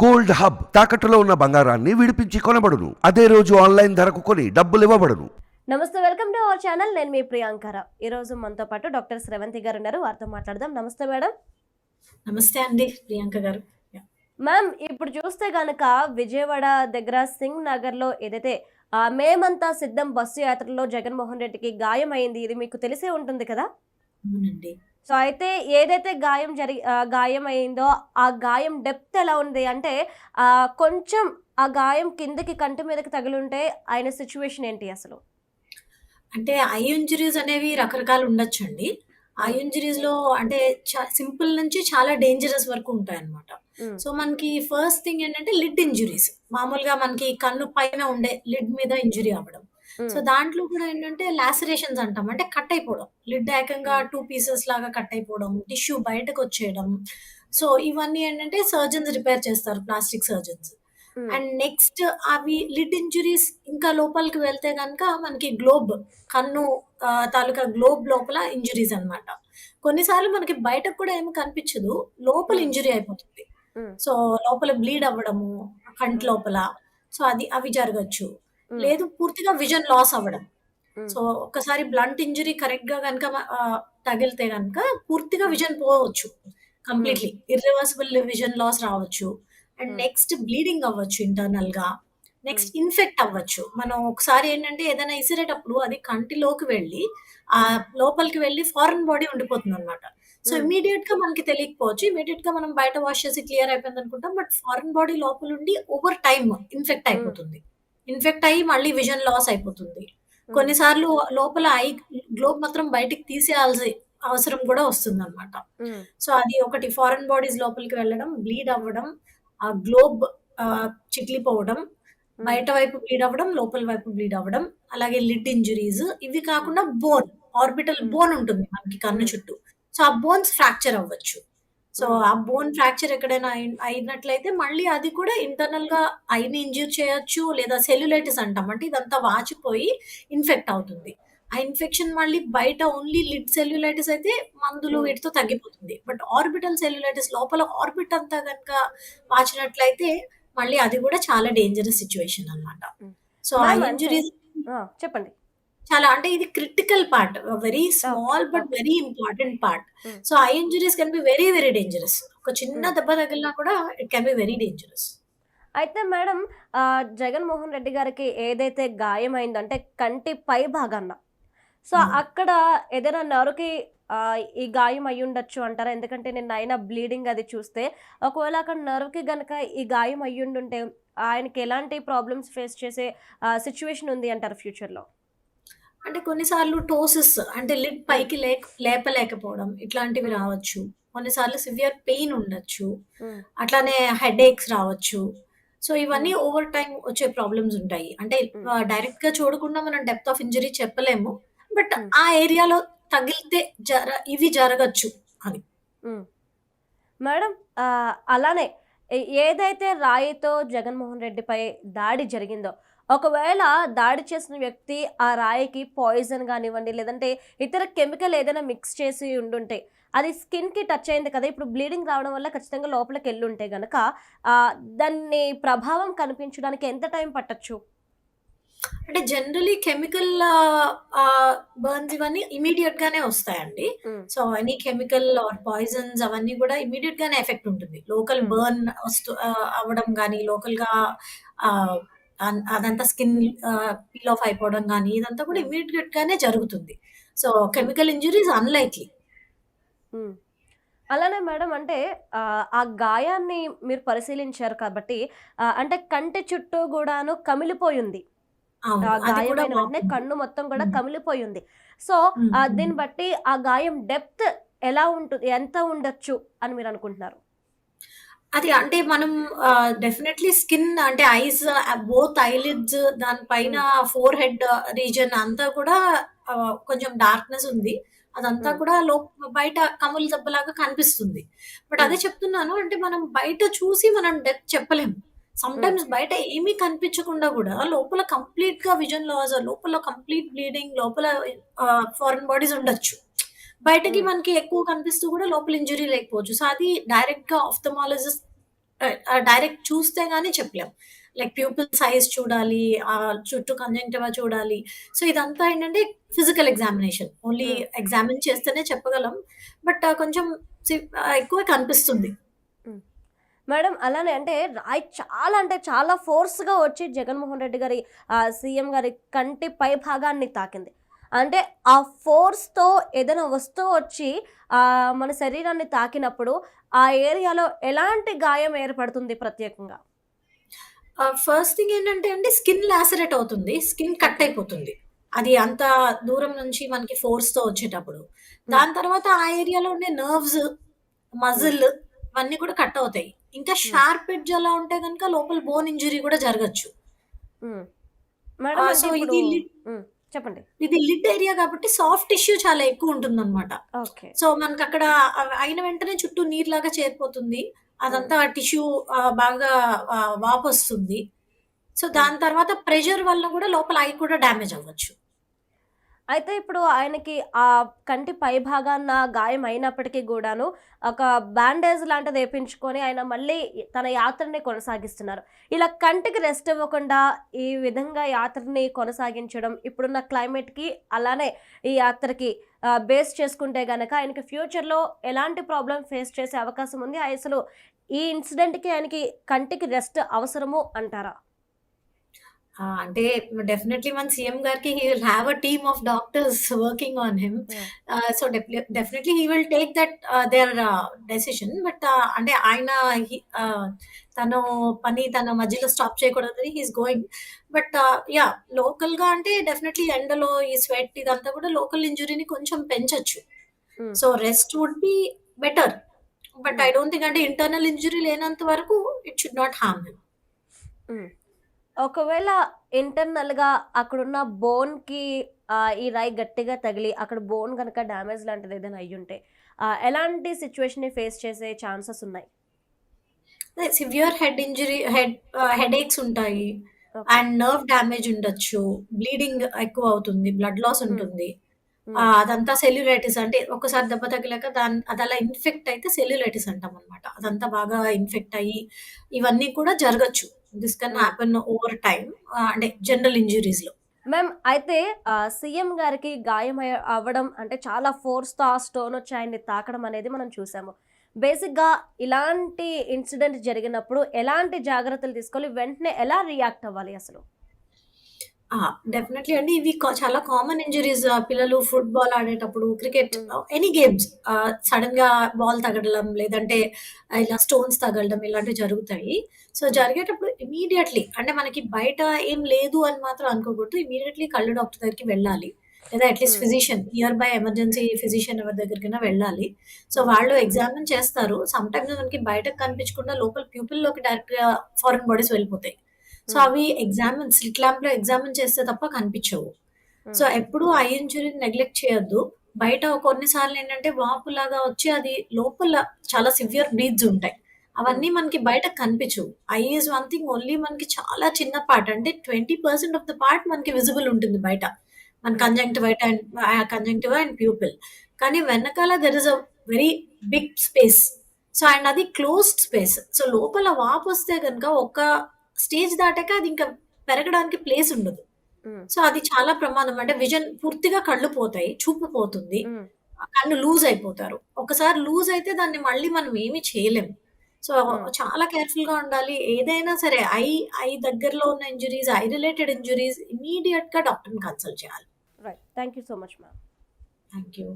Gold hub తాకట్టులో ఉన్న బంగారాన్ని విడిపించి కొనబడును. అదే రోజు ఆన్లైన్ ధరకు కొని డబ్బులు ఇవ్వబడును. నమస్తే వెల్కమ్ టు అవర్ ఛానల్. నేను మీ ప్రియాంకర ఈ రోజు మనతో పాటు డాక్టర్ శ్రవంతి గారు ఉన్నారు. వారితో మాట్లాడదాం. నమస్తే మేడం. నమస్తే అండి ప్రియాంక గారు. మ్యామ్ ఇప్పుడు చూస్తే గనక విజయవాడ దగ్గర సింగ్ నగర్లో ఏదైతే ఆ, మేమంతా సిద్ధం బస్సు యాత్రలో జగన్మోహన్ రెడ్డికి గాయం అయింది ఇది మీకు తెలిసే ఉంటుంది కదా? అవునండి. సో అయితే ఏదైతే గాయం జరి గాయం అయిందో ఆ గాయం డెప్త్ ఎలా ఉంది అంటే కొంచెం ఆ గాయం కిందకి కంటి మీదకి తగిలుంటే ఆయన సిచ్యువేషన్ ఏంటి అసలు? అంటే ఐ ఇంజరీస్ అనేవి రకరకాలు ఉండొచ్చండి. ఐ ఇంజరీస్లో అంటే సింపుల్ నుంచి చాలా డేంజరస్ వరకు ఉంటాయి అన్నమాట ఉమ్, సో మనకి ఫస్ట్ థింగ్ ఏంటంటే లిడ్ ఇంజురీస్. మామూలుగా మనకి కన్ను పైన ఉండే లిడ్ మీద ఇంజురీ అవ్వడం. సో దాంట్లో కూడా ఏంటంటే లాసరేషన్స్ అంటాం. అంటే కట్ అయిపోవడం. లిడ్ ఏకంగా టూ పీసెస్ లాగా కట్ అయిపోవడం టిష్యూ బయటకు వచ్చేయడం. సో ఇవన్నీ ఏంటంటే సర్జన్స్ రిపేర్ చేస్తారు ప్లాస్టిక్ సర్జన్స్. అండ్ నెక్స్ట్ అవి లిడ్ ఇంజురీస్ ఇంకా లోపలికి వెళ్తే కనుక మనకి గ్లోబ్ కన్ను తాలూకా గ్లోబ్ లోపల ఇంజురీస్ అన్నమాట. కొన్నిసార్లు మనకి బయటకు కూడా ఏమి కనిపించదు లోపల. ఇంజురీ అయిపోతుంది. సో లోపల బ్లీడ్ అవ్వడము కంటి లోపల. సో అది అవి జరగచ్చు. లేదు పూర్తిగా విజన్ లాస్ అవ్వడం. ఉమ్, సో ఒక్కసారి బ్లంట్ ఇంజురీ కరెక్ట్గా కనుక తగిలితే కనుక పూర్తిగా విజన్ పోవచ్చు. కంప్లీట్లీ. ఇర్రివర్సిబుల్ విజన్ లాస్ రావచ్చు. And Hmm. నెక్స్ట్ బ్లీడింగ్ అవ్వచ్చు ఇంటర్నల్గా నెక్స్ట్ ఇన్ఫెక్ట్ అవ్వచ్చు. మనం ఒకసారి ఏంటంటే ఏదైనా ఇసిరేటప్పుడు అది కంటిలోకి వెళ్ళి ఆ లోపలికి వెళ్ళి ఫారెన్ బాడీ ఉండిపోతుంది అనమాట సో Hmm. ఇమీడియట్గా మనకి తెలియకపోవచ్చు. ఇమీడియట్గా మనం బయట వాష్ చేసి క్లియర్ అయిపోయింది అనుకుంటాం బట్ ఫారెన్ బాడీ లోపల ఉండి ఓవర్ టైమ్ ఇన్ఫెక్ట్ అయిపోతుంది. ఇన్ఫెక్ట్ అయ్యి మళ్ళీ విజన్ లాస్ అయిపోతుంది. కొన్నిసార్లు లోపల ఐ గ్లోబ్ మాత్రం బయటికి తీసేయాల్సి అవసరం కూడా వస్తుంది అనమాట సో అది ఒకటి ఫారెన్ బాడీస్ లోపలికి వెళ్ళడం బ్లీడ్ అవ్వడం ఆ గ్లోబ్ చిట్లిపోవడం బయట వైపు బ్లీడ్ అవ్వడం లోపల వైపు బ్లీడ్ అవ్వడం అలాగే లిడ్ ఇంజురీస్ ఇవి కాకుండా బోన్ ఆర్బిటల్. బోన్ ఉంటుంది మనకి కన్ను. చుట్టూ. సో ఆ బోన్స్ ఫ్రాక్చర్ అవ్వచ్చు. So Hmm. ఆ బోన్ ఫ్రాక్చర్ ఎక్కడైనా అయి- అయినట్లయితే మళ్ళీ అది కూడా ఇంటర్నల్గా ఐని ఇంజ్యూర్ చేయొచ్చు లేదా సెల్యులైటిస్ అంటాం అంటే ఇదంతా వాచిపోయి ఇన్ఫెక్ట్ అవుతుంది ఆ ఇన్ఫెక్షన్ మళ్ళీ బయట ఓన్లీ లిడ్ సెల్యులైటిస్ అయితే మందులు Hmm. వీటితో తగ్గిపోతుంది బట్ ఆర్బిటల్ సెల్యులైటిస్ లోపల ఆర్బిట్ అంతా కనుక వాచినట్లయితే మళ్ళీ అది కూడా చాలా డేంజరస్ సిచ్యువేషన్ అన్నమాట Hmm. సో ఆ అంటే- ఇంజురీస్ ఆ, చెప్పండి చాలా అంటే ఇది critical part very small but. Very important part. So eye injuries can be very very dangerous ఒక చిన్న Hmm. దెబ్బ తగిలినా కూడా it can be very dangerous అయితే మేడం జగన్మోహన్ రెడ్డి గారికి ఏదైతే గాయం అయిందో అంటే కంటి పై భాగాన్న సో Hmm. అక్కడ ఏదైనా నరుకి ఈ గాయం అయి ఉండొచ్చు అంటారా ఎందుకంటే నేను అయినా బ్లీడింగ్ అది చూస్తే ఒకవేళ అక్కడ నరుకి గనక ఈ గాయం అయ్యి ఉండుంటే ఆయనకి ఎలాంటి ప్రాబ్లమ్స్ ఫేస్ చేసే సిచ్యువేషన్ ఉంది అంటారు ఫ్యూచర్లో అంటే కొన్నిసార్లు టోసిస్ అంటే లిడ్ పైకి లేక లేపలేకపోవడం ఇట్లాంటివి. రావచ్చు కొన్నిసార్లు సివియర్ పెయిన్ ఉండొచ్చు అట్లానే హెడ్ ఏక్స్ రావచ్చు సో ఇవన్నీ ఓవర్ టైం వచ్చే ప్రాబ్లమ్స్ ఉంటాయి అంటే. డైరెక్ట్గా చూడకుండా మనం డెప్త్ ఆఫ్ ఇంజరీ చెప్పలేము బట్. ఆ ఏరియాలో తగిలితే జర ఇవి జరగచ్చు అని. మేడం ఆ, అలానే ఏ- ఏదైతే రాయితో జగన్మోహన్ రెడ్డిపై దాడి జరిగిందో ఒకవేళ దాడి చేసిన వ్యక్తి ఆ రాయికి పాయిజన్ కానివ్వండి లేదంటే ఇతర కెమికల్ ఏదైనా మిక్స్ చేసి ఉండుంటే అది స్కిన్కి టచ్ అయింది కదా ఇప్పుడు బ్లీడింగ్ రావడం వల్ల ఖచ్చితంగా లోపలికి వెళ్ళి ఉంటే గనక ఆ, దాన్ని ప్రభావం కనిపించడానికి ఎంత టైం పట్టచ్చు? అంటే జనరలీ కెమికల్ బర్న్స్ ఇవన్నీ ఇమీడియట్ గానే వస్తాయండి. సో అవన్నీ కెమికల్ ఆర్ పాయిజన్స్ అవన్నీ కూడా ఇమీడియట్ గానే ఎఫెక్ట్ ఉంటుంది. Local Hmm. బర్న్ వస్తూ ఆ, అవ్వడం కానీ లోకల్గా అదంతా స్కిన్ పీల్ ఆఫ్ అయిపోవడం కానీ ఇదంతా కూడా. ఇమీడియట్ గానే జరుగుతుంది సో కెమికల్ ఇంజురీస్ అన్లైక్లీ. అలానే మేడం అంటే ఆ, గాయాన్ని మీరు పరిశీలించారు కాబట్టి అంటే కంటి చుట్టూ కూడాను కమిలిపోయింది గాయమైన వెంటనే. కన్ను మొత్తం కూడా. కమిలిపోయింది సో దీన్ని బట్టి ఆ గాయం డెప్త్ ఎలా ఉంటుంది ఎంత ఉండొచ్చు అని మీరు అనుకుంటున్నారు అది అంటే మనం డెఫినెట్లీ స్కిన్ అంటే ఐస్ బోత్ ఐలిడ్స్ దానిపైన ఫోర్ హెడ్ రీజన్ అంతా కూడా కొంచెం డార్క్నెస్ ఉంది. అదంతా Hmm. కూడా లో బయట కములు దెబ్బలాగా కనిపిస్తుంది. బట్ అదే చెప్తున్నాను అంటే మనం బయట చూసి మనం డెత్ చెప్పలేము. సమ్ టైమ్స్ బయట ఏమీ కనిపించకుండా కూడా లోపల కంప్లీట్గా విజన్ లాస్ లోపల కంప్లీట్ బ్లీడింగ్ లోపల ఫారెన్ బాడీస్ ఉండొచ్చు. బయటకి Hmm. మనకి ఎక్కువ కనిపిస్తూ కూడా లోపల ఇంజరీ లేకపోవచ్చు సో అది డైరెక్ట్గా ఆఫ్థమాలజిస్ట్ డైరెక్ట్ చూస్తే గానీ చెప్పలేం. లైక్ ప్యూపిల్ సైజ్ చూడాలి, ఆహ్, చుట్టూ కంజంక్టివా చూడాలి. సో, ఇదంతా ఏంటంటే ఫిజికల్ ఎగ్జామినేషన్. ఓన్లీ. ఎగ్జామిన్ చేస్తేనే చెప్పగలం. బట్ కొంచెం ఎక్కువే కనిపిస్తుంది. మేడం అలానే అంటే రాయి చాలా అంటే చాలా ఫోర్స్‌గా వచ్చి జగన్మోహన్ రెడ్డి గారి సీఎం గారి కంటి పై భాగాన్ని తాకింది. అంటే ఆ ఫోర్స్‌తో ఏదైనా వస్తువు వచ్చి మన శరీరాన్ని తాకినప్పుడు ఆ ఏరియాలో ఎలాంటి గాయం ఏర్పడుతుంది ప్రత్యేకంగా? ఫస్ట్ థింగ్ ఏంటంటే అండి స్కిన్ లాసరేట్ అవుతుంది. Skin cut. అయిపోతుంది. అది అంత దూరం నుంచి మనకి ఫోర్స్‌తో వచ్చేటప్పుడు. దాని తర్వాత ఆ ఏరియాలో ఉండే నర్వ్స్. మజిల్ ఇవన్నీ కూడా కట్ అవుతాయి. ఇంకా. షార్ప్ ఎడ్జ్ అలా ఉంటే గనుక లోపల బోన్ ఇంజ్యూరీ కూడా జరగొచ్చు. సో ఇప్పుడు ఇది. చెప్పండి. ఇది లిడ్ ఏరియా కాబట్టి సాఫ్ట్ టిష్యూ చాలా ఎక్కువ ఉంటుందన్నమాట. ఓకే. సో, మనకక్కడ అవ్ అయిన వెంటనే చుట్టూ నీరులాగా చేరిపోతుంది. హ్మ్. అదంతా టిష్యూ ఆహ్, బాగా వాపొస్తుంది. సో. దాని తర్వాత ప్రెషర్ వల్ల కూడా లోపల ఐ కూడా డ్యామేజ్ అవ్వచ్చు. అయితే ఇప్పుడు ఆయనకి ఆ కంటి పై భాగాన గాయం అయినప్పటికీ కూడాను ఒక బ్యాండేజ్ లాంటిది వేపించుకొని ఆయన మళ్ళీ తన యాత్రని కొనసాగిస్తున్నారు. ఇలా కంటికి రెస్ట్ ఇవ్వకుండా ఈ విధంగా యాత్రని కొనసాగించడం ఇప్పుడున్న క్లైమేట్‌కి అలానే ఈ యాత్రకి బేస్ చేసుకుంటే గనక ఆయనకి ఫ్యూచర్‌లో ఎలాంటి ప్రాబ్లం ఫేస్ చేసే అవకాశం ఉంది? అసలు ఈ ఇన్సిడెంట్‌కి ఆయనకి కంటికి రెస్ట్ అవసరము అంటారా? ఆ! అంటే డెఫినైట్‌లీ మన సీఎం గారికి he will have a team of doctors working on him. So, definite definitely he will take that their decision. But అంటే ఆయన ఆహ్, తను పని తన మధ్యలో స్టాప్ చేయకూడదని he is going. But yeah! లోకల్‌గా అంటే డెఫినైట్‌లీ ఎండలో ఈ స్వెట్ ఇదంతా కూడా లోకల్ ఇంజ్యూరీని కొంచెం పెంచొచ్చు. So, rest would be better. But I. Don't think అంటే ఇంటర్నల్ ఇంజ్యూరీ లేనంత వరకు it should not harm him. ఒకవేళ ఇంటర్నల్‌గా అక్కడున్న బోన్‌కి ఈ రాయి గట్టిగా తగిలి అక్కడ బోన్ గనక డ్యామేజ్ లాంటిది ఏదైనా అయ్యుంటే ఆహ్, ఎలాంటి సిట్యుయేషన్‌ని ఫేస్ చేసే ఛాన్సెస్ ఉన్నాయి? అదే severe head injury head ah, headaches ఉంటాయి. అండ్ నర్వ్ డ్యామేజ్ ఉండొచ్చు. బ్లీడింగ్ ఎక్కువ అవుతుంది. Blood loss. ఉంటుంది. అదంతా సెల్యులైటిస్ అంటే ఒక్కసారి దెబ్బ తగిలాక దాన్ అదలా ఇన్ఫెక్ట్ అయితే సెల్యులైటిస్ అంటామనమాట. అదంతా బాగా ఇన్ఫెక్ట్ అయ్యి ఇవన్నీ కూడా జరగొచ్చు. This can. Happen over time. అంటే జనరల్ ఇంజ్యూరీస్‌లో. మ్యామ్ అయితే సీఎం గారికి గాయం అవ్వడం అంటే చాలా ఫోర్స్‌తో ఆ స్టోన్ వచ్చి ఆయన్ని తాకడం అనేది మనం చూసాము. బేసిక్‌గా ఇలాంటి ఇన్సిడెంట్ జరిగినప్పుడు ఎలాంటి జాగ్రత్తలు తీసుకోవాలి? వెంటనే ఎలా రియాక్ట్ అవ్వాలి అసలు? ఆ! డెఫినైట్‌లీ అండి. ఇవి క చాలా కామన్ ఇంజ్యూరీస్ ఆహ్, పిల్లలు ఫుట్‌బాల్ ఆడేటప్పుడు, క్రికెట్ హ్మ్. ఆహ్, ఎనీ గేమ్స్ ఆహ్, సడెన్‌గా బాల్ తగలడం, లేదంటే ఇలా స్టోన్స్ తగలడం ఇలాంటివి జరుగుతాయి. సో, హ్మ్. జరిగేటప్పుడు ఇమ్మీడియేట్‌లీ అంటే మనకి బయట ఏం లేదు అని మాత్రం అనుకోకూడదు. ఇమ్మీడియేట్‌లీ కళ్ళు డాక్టర్ దగ్గరికి వెళ్ళాలి. లేదా at least hmm. Physician nearby emergency physician ఎవరి దగ్గరికైనా వెళ్ళాలి. సో. వాళ్ళు ఎగ్జామిన్ చేస్తారు. సమ్‌టైమ్స్ మనకి బయటకి కనిపించకుండా లోపల ప్యూపిల్‌లోకి డైరెక్ట్‌గా ఫారిన్ బాడీస్ వెళ్ళిపోతాయి. సో, హ్మ్. అవి ఎగ్జామిన్ స్లిట్ ల్యాంప్‌లో ఎగ్జామిన్ చేస్తే తప్ప కనిపించవు. సో, హ్మ్. ఎప్పుడూ ఐ ఇంజ్యూరీని నెగ్లెక్ట్ చేయొద్దు. బయట కొన్ని సార్లు ఏంటంటే వాపులాగా వచ్చి అది లోపల చాలా సివియర్ బ్లీడ్స్ ఉంటాయి. అవన్నీ మనకి బయటకు కనిపించవు. Eye is one thing only మనకి చాలా చిన్న పార్ట్ అంటే 20% ఆఫ్ ద పార్ట్ మనకి విజిబుల్ ఉంటుంది బయట. మన. Conjunctiva and conjunctiva and pupil. కానీ వెనకాల there is a very big space. So, and అది క్లోజ్డ్ స్పేస్. సో, లోపల వాపొస్తే గనుక ఒక స్టేజ్ దాటాక అది ఇంకా పెరగడానికి ప్లేస్ ఉండదు. సో, అది చాలా ప్రమాదం. అంటే విజన్ పూర్తిగా కళ్ళు పోతాయి. చూపు పోతుంది. కళ్ళు లూజ్ అయిపోతారు. ఒకసారి లూజ్ అయితే దాన్ని మళ్ళీ మనం ఏమి చేయలేము. సో. చాలా కేర్‌ఫుల్‌గా ఉండాలి. ఏదైనా సరే ఐ ఐ దగ్గరలో ఉన్న ఇంజ్యూరీస్, ఐ రిలేటెడ్ ఇంజ్యూరీస్ ఇమ్మీడియేట్‌గా డాక్టర్‌ని కన్సల్ట్ చేయాలి. Right. Thank you so much ma'am. Thank you.